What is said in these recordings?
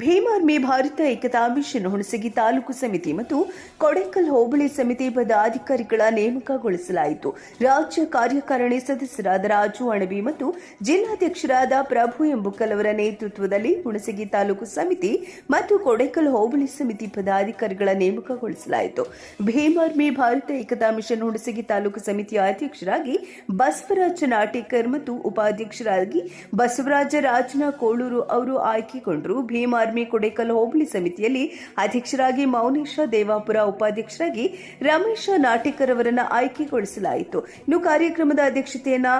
ಭೀಮಾರ್ಮಿ ಭಾರತ ಏಕತಾ ಮಿಷನ್ ಹುಣಸಗಿ ತಾಲೂಕು ಸಮಿತಿ ಮತ್ತು ಕೊಡೆಕಲ್ ಹೋಬಳಿ ಸಮಿತಿ ಪದಾಧಿಕಾರಿಗಳ ನೇಮಕಗೊಳಿಸಲಾಯಿತು. ರಾಜ್ಯ ಕಾರ್ಯಕಾರಿಣಿ ಸದಸ್ಯರಾದ ರಾಜು ಅಣಬಿ ಮತ್ತು ಜಿಲ್ಲಾಧ್ಯಕ್ಷರಾದ ಪ್ರಭು ಎಂಬುಕಲ್ ಅವರ ನೇತೃತ್ವದಲ್ಲಿ ಹುಣಸಗಿ ತಾಲೂಕು ಸಮಿತಿ ಮತ್ತು ಕೊಡೆಕಲ್ ಹೋಬಳಿ ಸಮಿತಿ ಪದಾಧಿಕಾರಿಗಳ ನೇಮಕಗೊಳಿಸಲಾಯಿತು. ಭೀಮಾರ್ಮಿ ಭಾರತ ಏಕತಾ ಮಿಷನ್ ಹುಣಸಗಿ ತಾಲೂಕು ಸಮಿತಿಯ ಅಧ್ಯಕ್ಷರಾಗಿ ಬಸವರಾಜ ನಾಟೇಕರ್ ಮತ್ತು ಉಪಾಧ್ಯಕ್ಷರಾಗಿ ಬಸವರಾಜ ರಾಜನ ಕೋಳೂರು ಅವರು ಆಯ್ಕೆಗೊಂಡರು. ಭೀಮ್ ಆರ್ಮಿ ಕೊಡೇಕಲ್ ಹೋಬಳಿ ಸಮಿತಿಯಲ್ಲಿ ಅಧ್ಯಕ್ಷರಾಗಿ ಮೌನೇಶ ದೇವಾಪುರ ಉಪಾಧ್ಯಕ್ಷರಾಗಿ ರಮೇಶ ನಾಟಿಕರ್ ಅವರನ್ನು ಆಯ್ಕೆಗೊಳಿಸಲಾಯಿತು. ಇನ್ನು ಕಾರ್ಯಕ್ರಮದ ಅಧ್ಯಕ್ಷತೆಯನ್ನ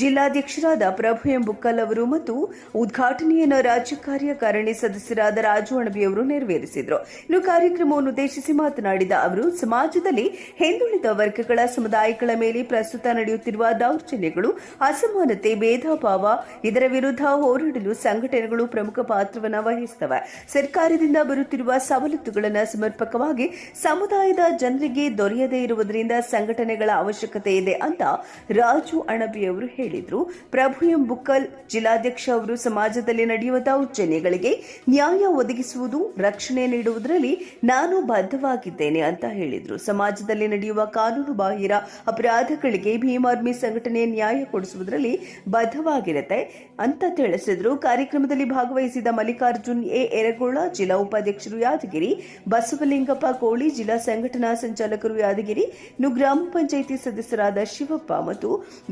ಜಿಲ್ಲಾಧ್ಯಕ್ಷರಾದ ಪ್ರಭು ಎಂ ಬುಕ್ಕಲ್ ಅವರು ಮತ್ತು ಉದ್ಘಾಟನೆಯನ್ನು ರಾಜ್ಯ ಕಾರ್ಯಕಾರಿಣಿ ಸದಸ್ಯರಾದ ರಾಜು ಅಣಬಿ ಅವರು ನೆರವೇರಿಸಿದರು. ಇನ್ನು ಕಾರ್ಯಕ್ರಮವನ್ನು ಉದ್ದೇಶಿಸಿ ಮಾತನಾಡಿದ ಅವರು, ಸಮಾಜದಲ್ಲಿ ಹಿಂದುಳಿದ ವರ್ಗಗಳ ಸಮುದಾಯಗಳ ಮೇಲೆ ಪ್ರಸ್ತುತ ನಡೆಯುತ್ತಿರುವ ದೌರ್ಜನ್ಯಗಳು, ಅಸಮಾನತೆ, ಭೇದಭಾವ, ಇದರ ವಿರುದ್ಧ ಹೋರಾಡಲು ಸಂಘಟನೆಗಳು ಪ್ರಮುಖ ಪಾತ್ರವನ್ನು ವಹಿಸುತ್ತವೆ ಸರ್ಕಾರದಿಂದ ಬರುತ್ತಿರುವ ಸವಲತ್ತುಗಳನ್ನು ಸಮರ್ಪಕವಾಗಿ ಸಮುದಾಯದ ಜನರಿಗೆ ದೊರೆಯದೇ ಇರುವುದರಿಂದ ಸಂಘಟನೆಗಳ ಅವಶ್ಯಕತೆ ಇದೆ ಅಂತ ರಾಜು ಅಣಬಿ ಅವರು ಹೇಳಿದರು. ಪ್ರಭು ಎಂ ಬುಕ್ಕಲ್ ಜಿಲ್ಲಾಧ್ಯಕ್ಷ ಅವರು ಸಮಾಜದಲ್ಲಿ ನಡೆಯುವ ದೌರ್ಜನ್ಯಗಳಿಗೆ ನ್ಯಾಯ ಒದಗಿಸುವುದು, ರಕ್ಷಣೆ ನೀಡುವುದರಲ್ಲಿ ನಾನು ಬದ್ಧವಾಗಿದ್ದೇನೆ ಅಂತ ಹೇಳಿದರು. ಸಮಾಜದಲ್ಲಿ ನಡೆಯುವ ಕಾನೂನು ಬಾಹಿರ ಅಪರಾಧಗಳಿಗೆ ಭೀಮಾರ್ಮಿ ಸಂಘಟನೆ ನ್ಯಾಯ ಕೊಡಿಸುವುದರಲ್ಲಿ ಬದ್ಧವಾಗಿರುತ್ತೆ ಅಂತ ತಿಳಿಸಿದ್ರು. ಕಾರ್ಯಕ್ರಮದಲ್ಲಿ ಭಾಗವಹಿಸಿದ ಮಲ್ಲಿಕಾರ್ಜುನ್ ಎ ಎರಗೋಳ ಜಿಲ್ಲಾ ಉಪಾಧ್ಯಕ್ಷರು ಯಾದಗಿರಿ ಬಸವಲಿಂಗಪ್ಪ ಕೋಳಿ ಜಿಲ್ಲಾ ಸಂಘಟನಾ ಸಂಚಾಲಕರು ಯಾದಗಿರಿ ಇನ್ನು ಗ್ರಾಮ ಪಂಚಾಯಿತಿ ಸದಸ್ಯರಾದ ಶಿವಪ್ಪ ಮತ್ತು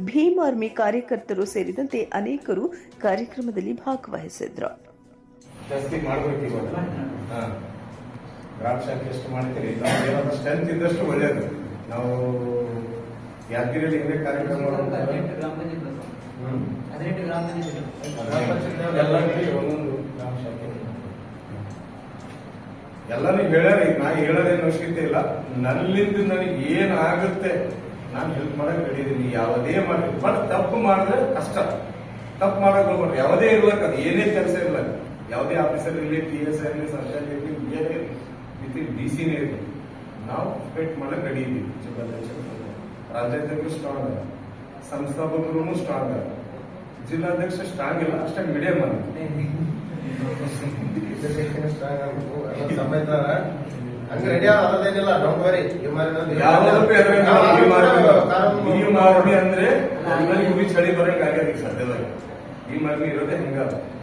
ಭೀಮ್ ಆರ್ಮಿ ಕಾರ್ಯಕರ್ತರು ಸೇರಿದಂತೆ ಅನೇಕರು ಕಾರ್ಯಕ್ರಮದಲ್ಲಿ ಭಾಗವಹಿಸಿದ್ರು ಗ್ರಾಮ ಶಾಖೆ ಎಷ್ಟು ಮಾಡ್ತೀರಿ ನಾವು ಏನಾದ್ರು ಸ್ಟ್ರೆಂತ್ ಇದ್ದಷ್ಟು ಒಳ್ಳೇದು. ನಾವು ಯಾದಗಿರಿಯಲ್ಲಿ ಹಿಂದೆ ಕಾರ್ಯಕ್ರಮ. ಹದಿನೆಂಟು ಗ್ರಾಮ ಪಂಚಾಯತ್ ಎಲ್ಲ ಎಲ್ಲಾನು ಹೇಳ್ಯಾರ, ಈಗ ನಾ ಹೇಳೋದೇನು ಅವಶ್ಯಕತೆ ಇಲ್ಲ. ನನ್ನಿಂದ ನನಗೆ ಏನು ಆಗುತ್ತೆ ನಾನು ಹೆಲ್ಪ್ ಮಾಡಕ್ ಕಡಿದೀನಿ ಯಾವುದೇ ಮಾಡಿ, ಬಟ್ ತಪ್ಪು ಮಾಡಿದ್ರೆ ಕಷ್ಟ. ತಪ್ಪು ಮಾಡಕ್ ಹೋಗ್ಬೇಕು ಯಾವುದೇ ಇರ್ಲಕ್ಕ ಅದು, ಏನೇ ಕೆಲಸ ಇರ್ಲಕ್ಕ. ಯಾವುದೇ ಆಫೀಸರ್ ಇರಲಿ ಪಿ ಎಸ್ ಇರಲಿ ಸರ್ಕಾರ ಇರಲಿ ಏನೇ ವಿತ್ ಡಿ ಸಿನೇ ಇರಲಿ. ನಾವು ಫಿಟ್ ಮಾಡಕ್ ಜಿಲ್ಲಾಧ್ಯಕ್ಷರು ರಾಜ್ಯಾಧ್ಯಕ್ಷರು ಸ್ಟ್ರಾಂಗ್ ಅದ ಸಂಸ್ಥಾಪಕರು ಸ್ಟ್ರಾಂಗ್ ಅದ ಜಿಲ್ಲಾಧ್ಯಕ್ಷ ಸ್ಟ್ರಾಂಗ್ ಇಲ್ಲ, ಅಷ್ಟೇ ಮೀಡಿಯಂ ಅದ ಹಂಗ ರೆಡಿ ಆಗೋದೇನಿಲ್ಲ ಡೋಂಟ್ ವರಿ ಈ ಮಾರ್ಮಿ ಅಂದ್ರೆ ಉರಿ ಚಳಿ ಬರಂಗ್ ಆಗ್ಯದ ಈಗ ಸದ್ಯದಾಗ ಈ ಮಾರ್ಗ ಇರೋದೇ ಹಿಂಗ.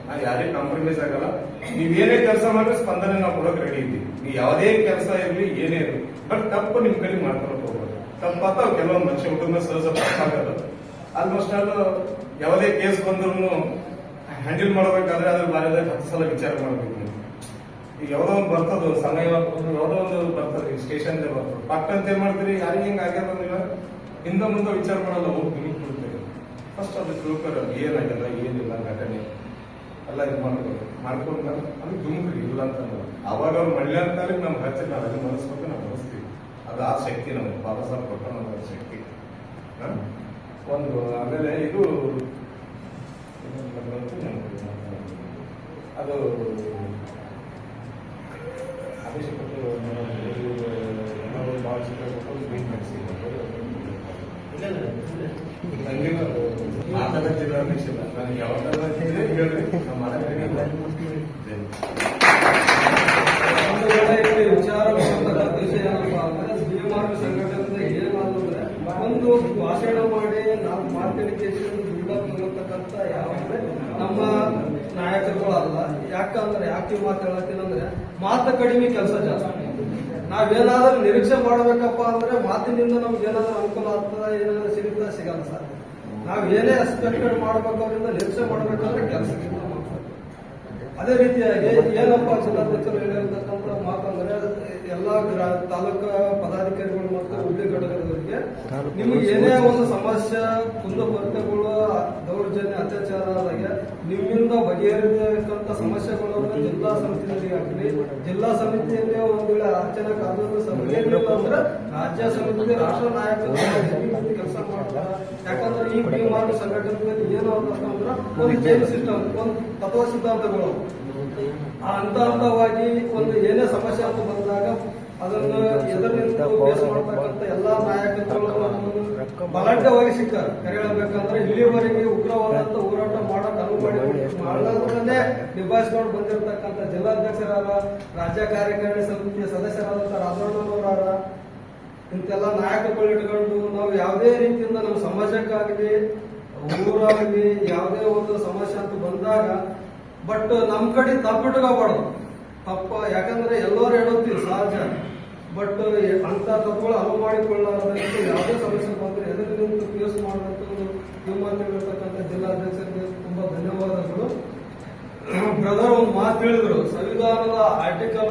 ನಾ ಯಾರೇ ಕಾಂಪ್ರಮೈಸ್ ಆಗಲ್ಲ. ನೀವೇನೇ ಏನೇ ಕೆಲಸ ಮಾಡಿದ್ರೆ ಸ್ಪಂದನೆ ನಾವು ಕೊಡಕ್ ರೆಡಿ ಇದ್ದೀವಿ. ನೀವು ಯಾವುದೇ ಕೆಲಸ ಇರಲಿ ಏನೇ ಇರಲಿ ಬಟ್ ತಪ್ಪು ನಿಮ್ ಕೈ ಮಾಡ್ಕೊಳಕ್ ಹೋಗ್ಬೋದು ತಪ್ಪಾತಾವ್ ಕೆಲವೊಂದು ಮನುಷ್ಯ ಹುಡುಗ ಸಹಜ ತಪ್ಪಾಗಲ್ಲ ಆಲ್ಮೋಸ್ಟ್ ಆಲ್ ಯಾವುದೇ ಕೇಸ್ ಬಂದ್ರು ಹ್ಯಾಂಡಲ್ ಮಾಡಬೇಕಾದ್ರೆ ಅದ್ರ ಬಾರಿ ಹತ್ತು ಸಲ ವಿಚಾರ ಮಾಡಬೇಕು ನೀವು. ಈಗ ಯಾವ್ದೋ ಒಂದು ಬರ್ತದ ಸಮಯ ಯಾವುದೋ ಒಂದು ಬರ್ತದೆ ಸ್ಟೇಷನ್ ಬರ್ತದೆ. ಪಟ್ ಅಂತ ಏನ್ ಮಾಡ್ತೀರಿ? ಯಾರಿಗೆ ಹಿಂಗ ಆಗ್ಯದ ಹಿಂದೆ ಮುಂದೆ ವಿಚಾರ ಮಾಡಲ್ಲ, ಹೋಗಿ ನಿಮಗೆ ಬಿಡ್ತೀರಿ. ಫಸ್ಟ್ ಅದು ತಿಳ್ಕೊರ ಏನಾಗ್ಯದ ಏನಿಲ್ಲ, ಘಟನೆ. ಎಲ್ಲ ಇದು ಮಾಡ್ಬೇಕು ಮಾಡ್ಕೊಂಡ ಅದು ದುಮ್ಕ್ರಿ ಇಲ್ಲ ಅಂತ ಅವಾಗ ಅವ್ರು ಮಳ್ಳಿ ಅಂತಾರೆ ನಮ್ಗೆ ಹಚ್ಚಿಲ್ಲ ಅದನ್ನ ಮನಸ್ಬೇಕು ನಾವು ಮನಸ್ತೀವಿ. ಅದು ಆ ಶಕ್ತಿ ನಮ್ಗೆ, ಬಾಬಾ ಸಾಹೇಬ್ ಕೊಟ್ಟ ನಮ್ಮ ಶಕ್ತಿ? ಒಂದು, ಆಮೇಲೆ ಇದು. ಅದು ಆದೇಶ ಕೊಟ್ಟು ಏನೋ ಭಾಳ ಚಿತ್ರ ಕೊಟ್ಟು ಮೀಟ್ ಮಾಡಿಸಿ ಹಂಗೇನು ಮಾತಾಡ ಜಿಲ್ಲಾಧ್ಯಕ್ಷ ಇಲ್ಲ ನನಗೆ ಯಾವಾಗ ಇಲ್ಲಿ ವಿಚಾರ ವಿಷಯ ಏನಪ್ಪಾ ಅಂದ್ರೆ ಭೀಮಾರ್ಗ ಸಂಘಟನೆ ಏನಾದ್ರೆ ಒಂದು ಭಾಷಣ ಮಾಡಿ, ನಾವು ಯಾವಂದ್ರೆ ನಮ್ಮ ನಾಯಕರುಗಳು ಅಲ್ಲ. ಯಾಕಂದ್ರೆ ಯಾಕೆ ಮಾತು ಹೇಳತ್ತೀನಿ ಅಂದ್ರೆ ಮಾತು ಕಡಿಮೆ ಕೆಲಸ ಜಾಸ್ತಿ. ನಾವೇನಾದ್ರೂ ನಿರೀಕ್ಷೆ ಮಾಡ್ಬೇಕಪ್ಪ ಅಂದ್ರೆ ಮಾತಿನಿಂದ ನಮ್ಗೆ ಏನಾದ್ರೂ ಅನುಕೂಲ ಆಗ್ತದ, ಏನಾದ್ರೂ ಸಿಗುತ್ತಾ ಸಿಗಲ್ಲ ಸರ್. ನಾವ್ ಏನೇ ಎಕ್ಸ್ಪೆಕ್ಟೆಡ್ ಮಾಡ್ಬೇಕಾದ್ರಿಂದ ನಿರೀಕ್ಷೆ ಮಾಡ್ಬೇಕಂದ್ರೆ ಮಾಡ್ಬೇಕು ಅದೇ ರೀತಿಯಾಗಿ ಏನಪ್ಪ ಜಿಲ್ಲಾಧ್ಯಕ್ಷರು ಹೇಳಿರ್ತಕ್ಕಂಥ ಮಾತಂದ್ರೆ ಎಲ್ಲಾ ತಾಲೂಕಾ ಪದಾಧಿಕಾರಿಗಳು ಮತ್ತು ಹುದ್ದೆ ಘಟಕದವರಿಗೆ ನಿಮ್ಗೆ ಏನೇ ಒಂದು ಸಮಸ್ಯೆ ಕುಂದುಕೊರತೆಗಳು ದೌರ್ಜನ್ಯ ಅತ್ಯಾಚಾರ ಆದಾಗ ನಿಮ್ಮಿಂದ ಬಗೆಹರಿತಕ್ಕಂಥ ಸಮಸ್ಯೆಗಳನ್ನು ಜಿಲ್ಲಾ ಸಮಿತಿಯಲ್ಲಿ ಆಗಲಿ ಜಿಲ್ಲಾ ಸಮಿತಿಯಲ್ಲಿ ಒಂದು ವೇಳೆ ಅರ್ಚನಾ ಕಾನೂನು ಸಮಿತಿ ಅಂದ್ರೆ ರಾಜ್ಯ ಸಮಿತಿ ರಾಷ್ಟ್ರ ನಾಯಕರು ಕೆಲಸ ಮಾಡ್ತಾರೆ. ಯಾಕಂದ್ರೆ ಈ ಮಾರ್ಗ ಸಂಘಟನೆಯಲ್ಲಿ ಏನು ಅಂತಂದ್ರೆ ಒಂದು ಜೈಲು ಸಿಸ್ಟಮ್, ಒಂದು ತತ್ವ ಸಿದ್ಧಾಂತಗಳು. ಹಂತ ಹಂತವಾಗಿ ಒಂದು ಏನೇ ಸಮಸ್ಯೆ ಅಂತ ಬಂದಾಗ ಅದನ್ನು ಎದುರು ನಿಂತು ಎಲ್ಲಾ ನಾಯಕರುಗಳು ಬಲಾಢ್ಯವಾಗಿ ಸಿಕ್ಕಾರ ಕರೆ ಹೇಳ್ಬೇಕಂದ್ರೆ ಇಲ್ಲಿವರೆಗೆ ಉಗ್ರವಾದಂತ ಹೋರಾಟ ಮಾಡಕ್ ಅನುವು ಮಾಡಿ ಮಾಡಲಾರ್ದೇ ನಿಭಾಯಿಸ್ಕೊಂಡು ಬಂದಿರತಕ್ಕಂಥ ಜಿಲ್ಲಾಧ್ಯಕ್ಷರಾದ ರಾಜ್ಯ ಕಾರ್ಯಕಾರಿಣಿ ಸಮಿತಿಯ ಸದಸ್ಯರಾದಂಥ ರಾಜಣ್ಣನವರಾರ ಇಂತೆಲ್ಲ ನಾಯಕರುಗಳು ಇಟ್ಕೊಂಡು ನಾವು ಯಾವುದೇ ರೀತಿಯಿಂದ ನಮ್ಮ ಸಮಾಜಕ್ಕಾಗಲಿ ಊರಾಗಲಿ ಯಾವುದೇ ಒಂದು ಸಮಸ್ಯೆ ಅಂತ ಬಂದಾಗ ಬಟ್ ನಮ್ ಕಡೆ ತಪ್ಪಿಟ್ಕೋಬಾರ್ದು. ತಪ್ಪ ಯಾಕಂದ್ರೆ ಎಲ್ಲರೂ ಹೇಳುತ್ತೀವಿ ಸಹಜ. ಬಟ್ ಅಂತ ತಪ್ಪುಗಳು ಅನುವು ಮಾಡಿಕೊಳ್ಳಾರದಂತೆ ಯಾವುದೇ ಸಮಸ್ಯೆ ಬಂದರೆ ಎದುರು ನಿಂತು ಫೇಸ್ ಮಾಡುವಂತ ಒಂದು ತೀರ್ಮಾನಗಳಿರ್ತಕ್ಕಂಥ ಜಿಲ್ಲಾಧ್ಯಕ್ಷರಿಗೆ ತುಂಬಾ ಧನ್ಯವಾದಗಳು. ಬ್ರದರ್ ಒಂದು ಮಾತು ಹೇಳಿದ್ರು. ಸಂವಿಧಾನದ ಆರ್ಟಿಕಲ್